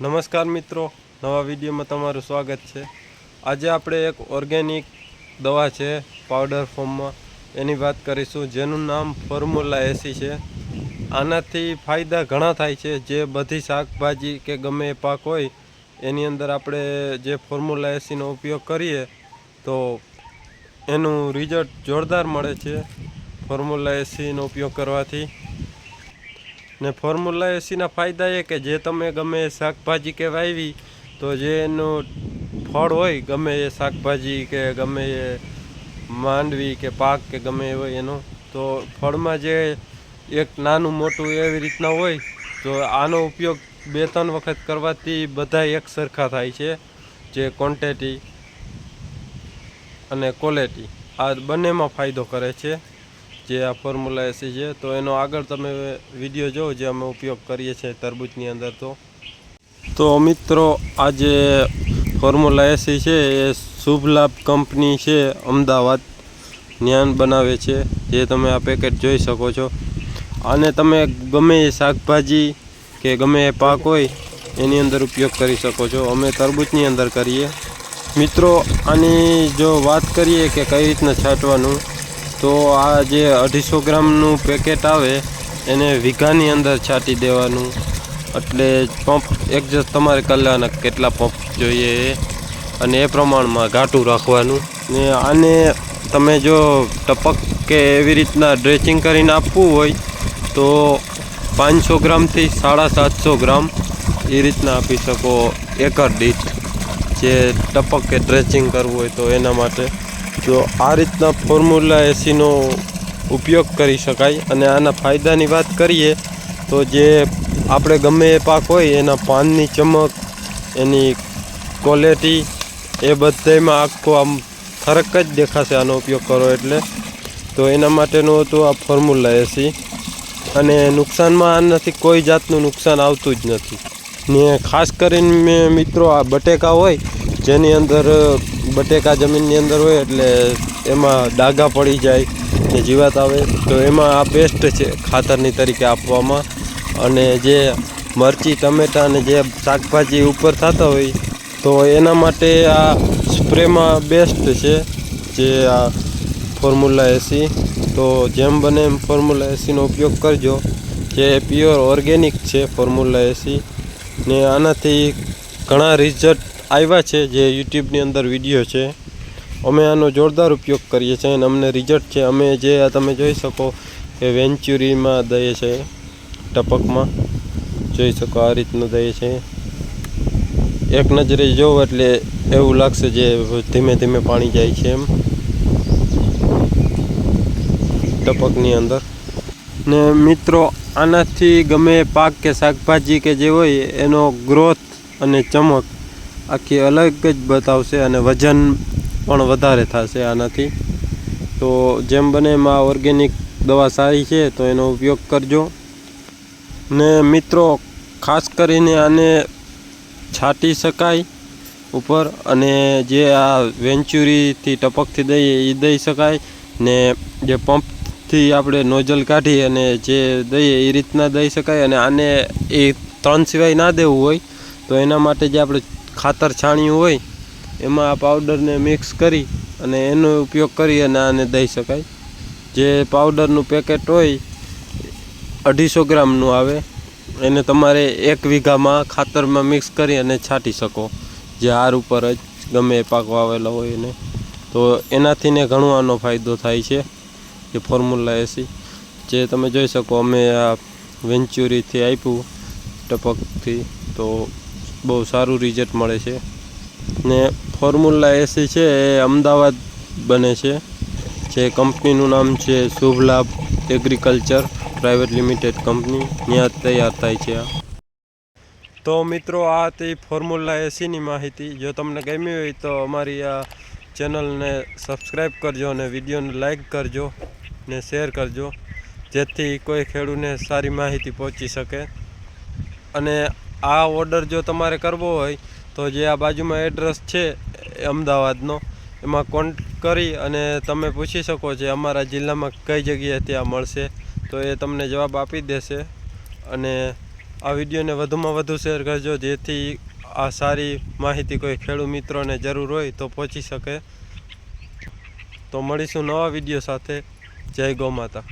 નમસ્કાર મિત્રો, નવા વિડીયોમાં તમારું સ્વાગત છે. આજે આપણે એક ઓર્ગેનિક દવા છે, પાવડર ફોર્મમાં. એની વાત કરીશું, જેનું નામ ફોર્મ્યુલા એસી છે. આનાથી ફાયદા ઘણા થાય છે. જે બધી શાકભાજી કે ગમે એ પાક હોય, એની અંદર આપણે જે ફોર્મ્યુલા એસીનો ઉપયોગ કરીએ, તો એનું રિઝલ્ટ જોરદાર મળે છે ફોર્મ્યુલા એસીનો ઉપયોગ કરવાથી. ને ફોર્મ્યુલા એસીના ફાયદા એ કે જે તમે ગમે એ શાકભાજી કે વાવી તો જે એનું ફળ હોય, ગમે એ શાકભાજી કે ગમે એ માંડવી કે પાક કે ગમે એ હોય એનો, તો ફળમાં જે એક નાનું મોટું એવી રીતના હોય, તો આનો ઉપયોગ બે ત્રણ વખત કરવાથી બધા એક સરખા થાય છે, જે ક્વોન્ટિટી અને ક્વોલિટી આ બંનેમાં ફાયદો કરે છે. જે આ ફોર્મ્યુલા એસી છે, તો એનો આગળ તમે વીડિયો જોવો જે અમે ઉપયોગ કરીએ છીએ તરબૂચની અંદર તો. તો મિત્રો, આ જે ફોર્મ્યુલા એસી છે, એ શુભ લાભ કંપની છે, અમદાવાદ ન્યાન બનાવે છે, જે તમે આ પેકેટ જોઈ શકો છો. આને તમે ગમે એ શાકભાજી કે ગમે એ પાક હોય, એની અંદર ઉપયોગ કરી શકો છો. અમે તરબૂચની અંદર કરીએ. મિત્રો, આની જો વાત કરીએ કે કઈ રીતના છાંટવાનું તો આ જે અઢીસો ગ્રામનું પેકેટ આવે, એને વીઘાની અંદર છાંટી દેવાનું. એટલે પંપ એડજસ્ટ તમારે કલાક કેટલા પંપ જોઈએ અને એ પ્રમાણમાં ઘાટું રાખવાનું. ને આને તમે જો ટપક કે એવી રીતના ડ્રેચિંગ કરીને આપવું હોય, તો પાંચસો ગ્રામથી સાડા સાતસો ગ્રામ એ રીતના આપી શકો એકર દીઠ. જે ટપક કે ડ્રેચિંગ કરવું હોય તો એના માટે. જો આ રીતના ફોર્મ્યુલા એસીનો ઉપયોગ કરી શકાય અને આના ફાયદાની વાત કરીએ તો જે આપણે ગમે એ પાક હોય, એના પાનની ચમક, એની ક્વોલિટી એ બધામાં આખો આમ ફરક જ દેખાશે આનો ઉપયોગ કરો એટલે. તો એના માટેનું હતું આ ફોર્મ્યુલા એસી. અને નુકસાનમાં આનાથી કોઈ જાતનું નુકસાન આવતું જ નથી. ને ખાસ કરીને મેં મિત્રો આ બટેકા હોય, જેની અંદર બટેકા જમીનની અંદર હોય એટલે એમાં ડાઘા પડી જાય ને જીવાત આવે. તો એમાં આ બેસ્ટ છે ખાતરની તરીકે આપવામાં. અને જે મરચી, ટમેટાં અને જે શાકભાજી ઉપર થતા હોય, તો એના માટે આ સ્પ્રેમાં બેસ્ટ છે જે આ ફોર્મ્યુલા એસી તો જેમ બને એમ ફોર્મ્યુલા એસીનો ઉપયોગ કરજો. જે પ્યોર ઓર્ગેનિક છે ફોર્મ્યુલા એસી ને આનાથી ઘણા રિઝલ્ટ આવ્યા છે, જે યુટ્યુબની અંદર વીડિયો છે. અમે આનો જોરદાર ઉપયોગ કરીએ છીએ અને અમને રિઝલ્ટ છે. અમે જે આ તમે જોઈ શકો કે વેન્ચ્યુરીમાં દઈએ છે, ટપકમાં. જોઈ શકો આ રીતનું દઈએ છે. એક નજરે જોવો એટલે એવું લાગશે જે ધીમે ધીમે પાણી જાય છે એમ. ટપકની અંદર. ને મિત્રો, આનાથી ગમે પાક કે શાકભાજી કે જે હોય, એનો ગ્રોથ અને ચમક આખી અલગ જ બતાવશે અને વજન પણ વધારે થશે આનાથી. તો જેમ બને એમાં ઓર્ગેનિક દવા સારી છે, તો એનો ઉપયોગ કરજો. ને મિત્રો, ખાસ કરીને આને છાંટી શકાય ઉપર અને જે આ વેન્ચુરીથી ટપકથી દઈએ એ દઈ શકાય. ને જે પંપથી આપણે નોઝલ કાઢી અને જે દઈએ એ રીતના દઈ શકાય. અને આને એ ત્રણ સિવાય ના દેવું હોય, તો એના માટે જે આપણે ખાતર છાણિયું હોય, એમાં આ પાવડરને મિક્સ કરી અને એનો ઉપયોગ કરી અને આને દઈ શકાય. જે પાવડરનું પેકેટ હોય, અઢીસો ગ્રામનું આવે. એને તમારે એક વીઘામાં ખાતરમાં મિક્સ કરી અને છાંટી શકો. જે હાર ઉપર જ ગમે એ પાક વાવેલો હોય એને. તો એનાથી ને ઘણો આનો ફાયદો થાય છે. જે ફોર્મ્યુલા એસી જે તમે જોઈ શકો, અમે આ વેન્ચ્યુરીથી આપ્યું, ટપકથી. તો બહુ સારું રિઝલ્ટ મળે છે. ને ફોર્મ્યુલા એસી છે એ અમદાવાદ બને છે. જે કંપનીનું નામ છે શુભ લાભ એગ્રીકલ્ચર પ્રાઇવેટ લિમિટેડ કંપની ત્યાં તૈયાર થાય છે આ. તો મિત્રો, આ હતી ફોર્મ્યુલા એસીની માહિતી. જો તમને ગમી હોય તો અમારી આ ચેનલને સબસ્ક્રાઈબ કરજો અને વિડીયોને લાઈક કરજો ને શેર કરજો. જેથી કોઈ ખેડૂતને સારી માહિતી પહોંચી શકે. અને આ ઓર્ડર જો તમારે કરવો હોય, તો જે આ બાજુમાં એડ્રેસ છે અમદાવાદનો, એમાં કોન્ટ કરી અને તમે પૂછી શકો છો અમારા જિલ્લામાં કઈ જગ્યાએ ત્યાં મળશે, તો એ તમને જવાબ આપી દેશે. અને આ વિડીયોને વધુમાં વધુ શેર કરજો, જેથી આ સારી માહિતી કોઈ ખેડૂત મિત્રોને જરૂર હોય તો પહોંચી શકે. તો મળીશું નવા વીડિયો સાથે. જય ગૌ માતા.